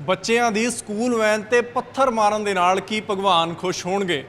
ਬੱਚਿਆਂ ਦੀ school van ਤੇ ਪੱਥਰ ਮਾਰਨ ਦੇ ਨਾਲ ਕੀ ਭਗਵਾਨ ਖੁਸ਼ ਹੋਣਗੇ?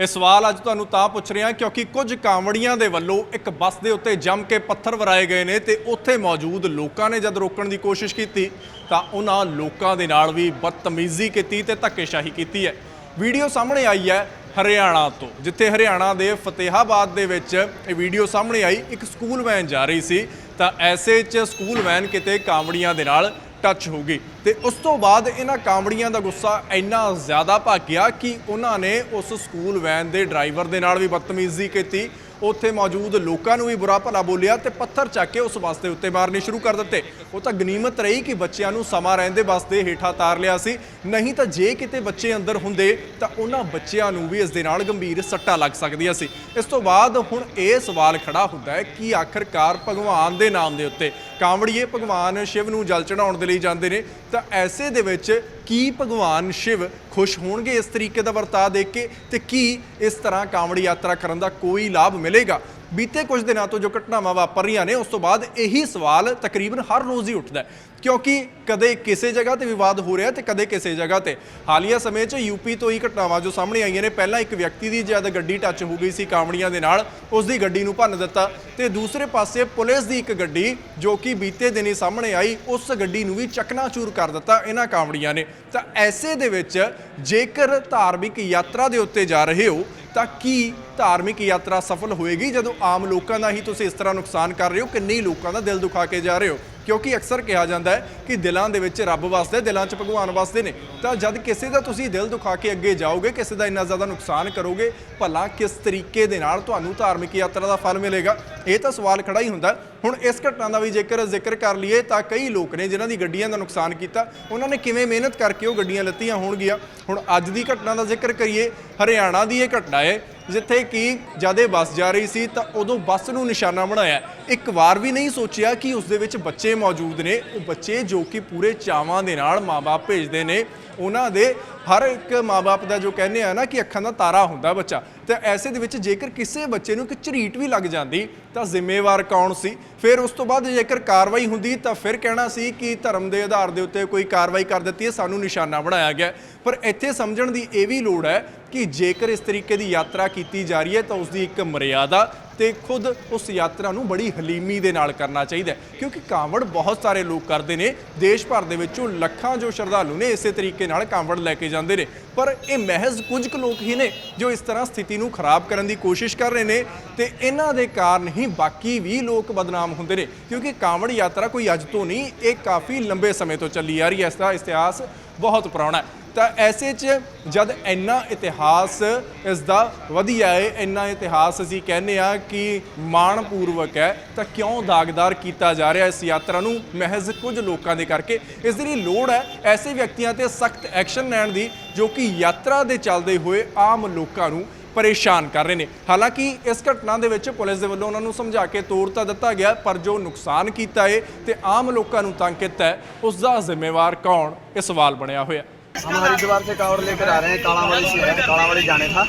ਇਹ ਸਵਾਲ ਅੱਜ ਤੁਹਾਨੂੰ ਤਾਂ ਪੁੱਛ ਰਿਹਾ ਕਿਉਂਕਿ ਕੁਝ ਕਾਂਵੜੀਆਂ ਦੇ ਵੱਲੋਂ ਇੱਕ ਬੱਸ ਦੇ ਉੱਤੇ ਜੰਮ ਕੇ ਪੱਥਰ ਵਰਾਏ ਗਏ ਨੇ ਤੇ ਉੱਥੇ ਮੌਜੂਦ ਲੋਕਾਂ ਨੇ ਜਦ ਰੋਕਣ ਦੀ ਕੋਸ਼ਿਸ਼ ਕੀਤੀ ਤਾਂ ਉਹਨਾਂ ਲੋਕਾਂ ਦੇ ਨਾਲ ਵੀ ਬਦਤਮੀਜ਼ੀ ਕੀਤੀ ਤੇ ਧੱਕੇਸ਼ਾਹੀ ਕੀਤੀ ਹੈ। ਵੀਡੀਓ ਸਾਹਮਣੇ ਆਈ ਹੈ ਹਰਿਆਣਾ ਤੋਂ, ਜਿੱਥੇ ਹਰਿਆਣਾ ਦੇ ਫਤਿਹਾਬਾਦ ਦੇ ਵਿੱਚ ਇਹ ਵੀਡੀਓ ਸਾਹਮਣੇ ਆਈ, ਇੱਕ ਸਕੂਲ ਵੈਨ ਜਾ ਰਹੀ ਸੀ ਤਾਂ ਐਸੇ 'ਚ ਸਕੂਲ ਵੈਨ ਕਿਤੇ ਕਾਂਵੜੀਆਂ ਦੇ ਨਾਲ ਟੱਚ ਹੋ ਗਈ ਤੇ ਉਸ ਤੋਂ ਬਾਅਦ ਇਹਨਾਂ ਕਾਂਵੜੀਆਂ ਦਾ ਗੁੱਸਾ ਇੰਨਾ ਜ਼ਿਆਦਾ ਭੱਗ ਕਿ ਉਹਨਾਂ ਨੇ ਉਸ ਸਕੂਲ ਵੈਨ ਦੇ ਡਰਾਈਵਰ ਦੇ ਨਾਲ ਵੀ ਬਦਤਮੀਜ਼ੀ ਕੀਤੀ। ਉੱਥੇ ਮੌਜੂਦ ਲੋਕਾਂ ਨੂੰ ਵੀ ਬੁਰਾ ਭਲਾ ਬੋਲਿਆ ਤੇ ਪੱਥਰ ਚੱਕ ਕੇ ਉਸ ਬੱਸ ਦੇ ਉੱਤੇ ਮਾਰਨੇ ਸ਼ੁਰੂ ਕਰ ਦਿੱਤੇ। ਉਹ ਤਾਂ ਗਨੀਮਤ ਰਹੀ ਕਿ ਬੱਚਿਆਂ ਨੂੰ ਸਮਾਂ ਰਹਿੰਦੇ ਬੱਸ ਦੇ ਹੇਠਾਂ ਤਾਰ ਲਿਆ ਸੀ। ਨਹੀਂ ਤਾਂ ਜੇ ਕਿਤੇ ਬੱਚੇ ਅੰਦਰ ਹੁੰਦੇ ਤਾਂ ਉਹਨਾਂ ਬੱਚਿਆਂ ਨੂੰ ਵੀ ਇਸ ਦੇ ਨਾਲ ਗੰਭੀਰ ਸੱਟਾਂ ਲੱਗ ਸਕਦੀਆਂ ਸੀ। ਇਸ ਤੋਂ ਬਾਅਦ ਹੁਣ ਇਹ ਸਵਾਲ ਖੜਾ ਹੁੰਦਾ ਹੈ ਕਿ ਆਖਰਕਾਰ ਭਗਵਾਨ ਦੇ ਨਾਮ ਦੇ ਉੱਤੇ ਕਾਂਵੜੀਏ ਭਗਵਾਨ ਸ਼ਿਵ ਨੂੰ ਜਲ ਚੜਾਉਣ ਦੇ ਲਈ ਜਾਂਦੇ ਨੇ। ਤਾਂ ਐਸੇ ਦੇ ਵਿੱਚ ਕੀ ਭਗਵਾਨ ਸ਼ਿਵ ਖੁਸ਼ ਹੋਣਗੇ ਇਸ ਤਰੀਕੇ ਦਾ ਵਰਤਾਅ ਦੇਖ ਕੇ? ਤੇ ਕੀ ਇਸ ਤਰ੍ਹਾਂ ਕਾਂਵੜੀ ਯਾਤਰਾ ਕਰਨ ਦਾ ਕੋਈ ਲਾਭ ਮਿਲੇਗਾ? ਬੀਤੇ ਕੁਝ ਦਿਨਾਂ ਤੋਂ ਜੋ ਘਟਨਾਵਾਂ ਵਾਪਰ ਰਹੀਆਂ ਨੇ, ਉਸ ਤੋਂ ਬਾਅਦ ਇਹੀ ਸਵਾਲ ਤਕਰੀਬਨ ਹਰ ਰੋਜ਼ ਹੀ ਉੱਠਦਾ ਹੈ। ਕਿਉਂਕਿ ਕਦੇ ਕਿਸੇ ਜਗ੍ਹਾ ਤੇ ਵਿਵਾਦ ਹੋ ਰਿਹਾ ਤੇ ਕਦੇ ਕਿਸੇ ਜਗ੍ਹਾ ਤੇ। ਹਾਲੀਆ ਸਮੇਂ 'ਚ ਯੂਪੀ ਤੋਂ ਹੀ ਘਟਨਾਵਾਂ ਜੋ ਸਾਹਮਣੇ ਆਈਆਂ ਨੇ, ਪਹਿਲਾਂ ਇੱਕ ਵਿਅਕਤੀ ਦੀ ਜਦ ਗੱਡੀ ਟੱਚ ਹੋ ਗਈ ਸੀ ਕਾਂਵੜੀਆਂ ਦੇ ਨਾਲ, ਉਸ ਦੀ ਗੱਡੀ ਨੂੰ ਭੰਨ ਦਿੱਤਾ ਤੇ ਦੂਸਰੇ ਪਾਸੇ ਪੁਲਿਸ ਦੀ ਇੱਕ ਗੱਡੀ ਜੋ ਕਿ ਬੀਤੇ ਦਿਨੀ ਸਾਹਮਣੇ ਆਈ, ਉਸ ਗੱਡੀ ਨੂੰ ਵੀ ਚਕਨਾਚੂਰ ਕਰ ਦਿੱਤਾ ਇਹਨਾਂ ਕਾਂਵੜੀਆਂ ਨੇ। ਤਾਂ ਐਸੇ ਦੇ ਵਿੱਚ ਜੇਕਰ ਧਾਰਮਿਕ ਯਾਤਰਾ ਦੇ ਉੱਤੇ ਜਾ ਰਹੇ ਹੋ ਤਾਂ ਕੀ ਧਾਰਮਿਕ ਯਾਤਰਾ ਸਫਲ ਹੋਏਗੀ? ਜਦੋਂ ਆਮ ਲੋਕਾਂ ਦਾ ਹੀ ਤੁਸੀਂ ਇਸ ਤਰ੍ਹਾਂ ਨੁਕਸਾਨ ਕਰ ਰਹੇ ਹੋ, ਕਿੰਨੇ ਲੋਕਾਂ ਦਾ ਦਿਲ ਦੁਖਾ ਕੇ ਜਾ ਰਹੇ ਹੋ? ਕਿਉਂਕਿ ਅਕਸਰ ਕਿਹਾ ਜਾਂਦਾ ਹੈ ਕਿ ਦਿਲਾਂ ਦੇ ਵਿੱਚ ਰੱਬ ਵਸਦਾ, ਦਿਲਾਂ 'ਚ ਭਗਵਾਨ ਵਸਦੇ ਨੇ। ਤਾਂ ਜਦ ਕਿਸੇ ਦਾ ਤੁਸੀਂ ਦਿਲ ਦੁਖਾ ਕੇ ਅੱਗੇ ਜਾਓਗੇ, ਕਿਸੇ ਦਾ ਇੰਨਾ ਜ਼ਿਆਦਾ ਨੁਕਸਾਨ ਕਰੋਗੇ, ਭਲਾ ਕਿਸ ਤਰੀਕੇ ਦੇ ਨਾਲ ਤੁਹਾਨੂੰ ਧਾਰਮਿਕ ਯਾਤਰਾ ਦਾ ਫਲ ਮਿਲੇਗਾ? ਇਹ ਤਾਂ ਸਵਾਲ ਖੜਾ ਹੀ ਹੁੰਦਾ ਹੁਣ ਇਸ ਘਟਨਾ ਦਾ ਵੀ ਜੇਕਰ ਜ਼ਿਕਰ ਕਰ ਲਈਏ, ਤਾਂ ਕਈ ਲੋਕ ਨੇ ਜਿਨ੍ਹਾਂ ਦੀ ਗੱਡੀਆਂ ਦਾ ਨੁਕਸਾਨ ਕੀਤਾ, ਉਹਨਾਂ ਨੇ ਕਿਵੇਂ ਮਿਹਨਤ ਕਰਕੇ ਉਹ ਗੱਡੀਆਂ ਲੱਤੀਆਂ ਹੋਣਗੀਆਂ? ਹੁਣ ਅੱਜ ਦੀ ਘਟਨਾ ਦਾ ਜ਼ਿਕਰ ਕਰੀਏ, ਹਰਿਆਣਾ ਦੀ ਇਹ ਘਟਨਾ ਹੈ ਜਿੱਥੇ ਕਿ ਜਦੇ ਬੱਸ ਜਾ ਰਹੀ ਸੀ ਤਾਂ ਉਦੋਂ ਬੱਸ ਨੂੰ ਨਿਸ਼ਾਨਾ ਬਣਾਇਆ। ਇੱਕ ਵਾਰ ਵੀ ਨਹੀਂ ਸੋਚਿਆ ਕਿ ਉਸ ਦੇ ਵਿੱਚ ਬੱਚੇ ਮੌਜੂਦ ਨੇ। ਉਹ ਬੱਚੇ ਜੋ ਕਿ ਪੂਰੇ ਚਾਵਾਂ ਦੇ ਨਾਲ ਮਾਪੇ ਭੇਜਦੇ ਨੇ। ਉਹਨਾਂ ਦੇ ਹਰ ਇੱਕ ਮਾਪੇ ਦਾ ਜੋ ਕਹਿੰਦੇ ਆ ਨਾ ਕਿ ਅੱਖਾਂ ਦਾ ਤਾਰਾ ਹੁੰਦਾ ਬੱਚਾ। ਤੇ ਐਸੇ ਦੇ ਵਿੱਚ ਜੇਕਰ ਕਿਸੇ ਬੱਚੇ ਨੂੰ ਕਿ ਝਰੀਟ ਵੀ ਲੱਗ ਜਾਂਦੀ ਤਾਂ ਜ਼ਿੰਮੇਵਾਰ ਕੌਣ ਸੀ? ਫਿਰ ਉਸ ਤੋਂ ਬਾਅਦ ਜੇਕਰ ਕਾਰਵਾਈ ਹੁੰਦੀ ਤਾਂ ਫਿਰ ਕਹਿਣਾ ਸੀ ਕਿ ਧਰਮ ਦੇ ਆਧਾਰ ਦੇ ਉੱਤੇ ਕੋਈ ਕਾਰਵਾਈ ਕਰ ਦਿੱਤੀ ਹੈ, ਸਾਨੂੰ ਨਿਸ਼ਾਨਾ ਬਣਾਇਆ ਗਿਆ ਪਰ ਇੱਥੇ ਸਮਝਣ ਦੀ ਇਹ ਵੀ ਲੋੜ ਹੈ ਕਿ ਜੇਕਰ ਇਸ ਤਰੀਕੇ ਦੀ ਯਾਤਰਾ ਕੀਤੀ ਜਾ ਰਹੀ ਹੈ ਤਾਂ ਉਸ ਦੀ ਇੱਕ ਮਰਿਆਦਾ ਤੇ ਖੁਦ ਉਸ ਯਾਤਰਾ ਨੂੰ ਬੜੀ ਹਲੀਮੀ ਦੇ ਨਾਲ ਕਰਨਾ ਚਾਹੀਦਾ ਕਿਉਂਕਿ ਕਾਂਵੜ ਬਹੁਤ ਸਾਰੇ ਲੋਕ ਕਰਦੇ ਨੇ, ਦੇਸ਼ ਭਰ ਦੇ ਵਿੱਚੋਂ ਲੱਖਾਂ ਜੋ ਸ਼ਰਧਾਲੂ ਨੇ ਇਸੇ ਤਰੀਕੇ ਨਾਲ ਕਾਂਵੜ ਲੈ ਕੇ ਜਾਂਦੇ ਨੇ। ਪਰ ਇਹ ਮਹਿਜ਼ ਕੁਝ ਕੁ ਲੋਕ ਹੀ ਨੇ ਜੋ ਇਸ ਤਰ੍ਹਾਂ ਸਥਿਤੀ ਨੂੰ ਖਰਾਬ ਕਰਨ ਦੀ ਕੋਸ਼ਿਸ਼ ਕਰ ਰਹੇ ਨੇ ਤੇ ਇਹਨਾਂ ਦੇ ਕਾਰਨ ਹੀ ਬਾਕੀ ਵੀ ਲੋਕ ਬਦਨਾਮ ਹੁੰਦੇ ਨੇ। ਕਿਉਂਕਿ ਕਾਂਵੜ ਯਾਤਰਾ ਕੋਈ ਅੱਜ ਤੋਂ ਨਹੀਂ, ਇਹ ਕਾਫੀ ਲੰਬੇ ਸਮੇਂ ਤੋਂ ਚੱਲੀ ਆ ਰਹੀ ਹੈ। ਇਸ ਦਾ ਇਤਿਹਾਸ ਬਹੁਤ ਪੁਰਾਣਾ ਹੈ। ਤਾਂ ਐਸੇ 'ਚ ਜਦ ਇੰਨਾ ਇਤਿਹਾਸ ਇਸ ਦਾ ਵਧੀਆ ਹੈ ਇੰਨਾ ਇਤਿਹਾਸ ਅਸੀਂ ਕਹਿੰਦੇ ਆ ਕਿ ਮਾਣਪੂਰਵਕ ਹੈ, ਤਾਂ ਕਿਉਂ ਦਾਗਦਾਰ ਕੀਤਾ ਜਾ ਰਿਹਾ ਇਸ ਯਾਤਰਾ ਨੂੰ? ਮਹਿਜ਼ ਕੁਝ ਲੋਕਾਂ ਦੇ ਕਰਕੇ। ਇਸ ਦੇ ਲਈ ਲੋੜ ਹੈ ਐਸੇ ਵਿਅਕਤੀਆਂ ਤੇ ਸਖਤ ਐਕਸ਼ਨ ਲੈਣ ਦੀ, ਜੋ ਕਿ ਯਾਤਰਾ ਦੇ ਚੱਲਦੇ ਹੋਏ ਆਮ ਲੋਕਾਂ ਨੂੰ ਪਰੇਸ਼ਾਨ ਕਰ ਰਹੇ ਨੇ। ਹਾਲਾਂਕਿ ਇਸ ਘਟਨਾ ਦੇ ਵਿੱਚ ਪੁਲਿਸ ਦੇ ਵੱਲੋਂ ਉਹਨਾਂ ਨੂੰ ਸਮਝਾ ਕੇ ਤੋੜ ਤਾਂ ਦਿੱਤਾ ਗਿਆ, ਪਰ ਜੋ ਨੁਕਸਾਨ ਕੀਤਾ ਹੈ ਤੇ ਆਮ ਲੋਕਾਂ ਨੂੰ ਤੰਗ ਕੀਤਾ ਹੈ ਉਸ ਦਾ ਜ਼ਿੰਮੇਵਾਰ ਕੌਣ? ਇਹ ਸਵਾਲ ਬਣਿਆ ਹੋਇਆ। हम हरिद्वार से कावड़ लेकर आ रहे हैं कालावाड़ी से है जाने था।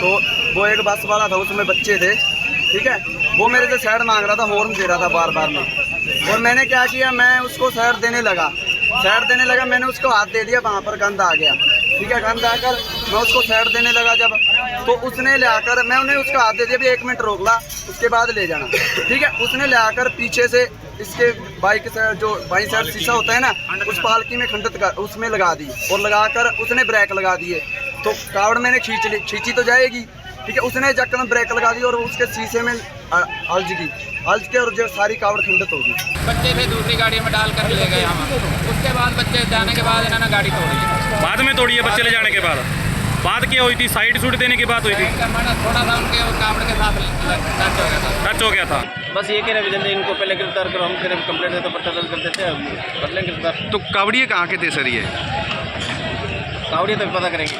तो वो एक बस वाला था, उसमें बच्चे थे, ठीक है? वो मेरे से साइड मांग रहा था हॉर्न दे रहा था बार बार में। और मैंने क्या किया, मैं उसको साइड देने लगा। साइड देने लगा, मैंने उसको हाथ दे दिया, वहाँ पर गंद आ गया। ठीक है गंद आकर मैं उसको साइड देने लगा जब। तो उसने ले आकर मैं उन्हें उसका हाथ दे दिया भी एक मिनट रोक ला, उसके बाद ले जाना। ठीक है, उसने ले आकर पीछे से इसके बाइक से जो बाई साइड शीशा होता है ना उस पालकी में खंडित कर उसमें लगा दी और लगाकर उसने ब्रेक लगा दिए तो कावड़ मैंने खींच ली खींची तो जाएगी ठीक है उसने जक्कन ब्रेक लगा दी और उसके शीशे में अ, अलझ गई अलझ के और जो सारी कावड़ खंडित हो गई बच्चे थे दूसरी गाड़ी में डाल कर ले गए हम उसके बाद बच्चे जाने के बाद इन्होंने गाड़ी तोड़ी बाद में तोड़ी है बच्चे ले जाने के बाद बात क्या हुई थी? साइड सूट देने की बात हुई थी? थोड़ा सा उनके उस के साथ टच हो गया था। टच हो गया था बस ये कह रहे जल्दी इनको पहले गिरफ़्तार करो हम कह रहे कंप्लेंट देते तो पट्टा दर्ज कर देते हैं अब कर लेंगे गिरफ़्तार। तो कावड़िए कहाँ के थे सर ये? कावड़िए तो पता करेंगे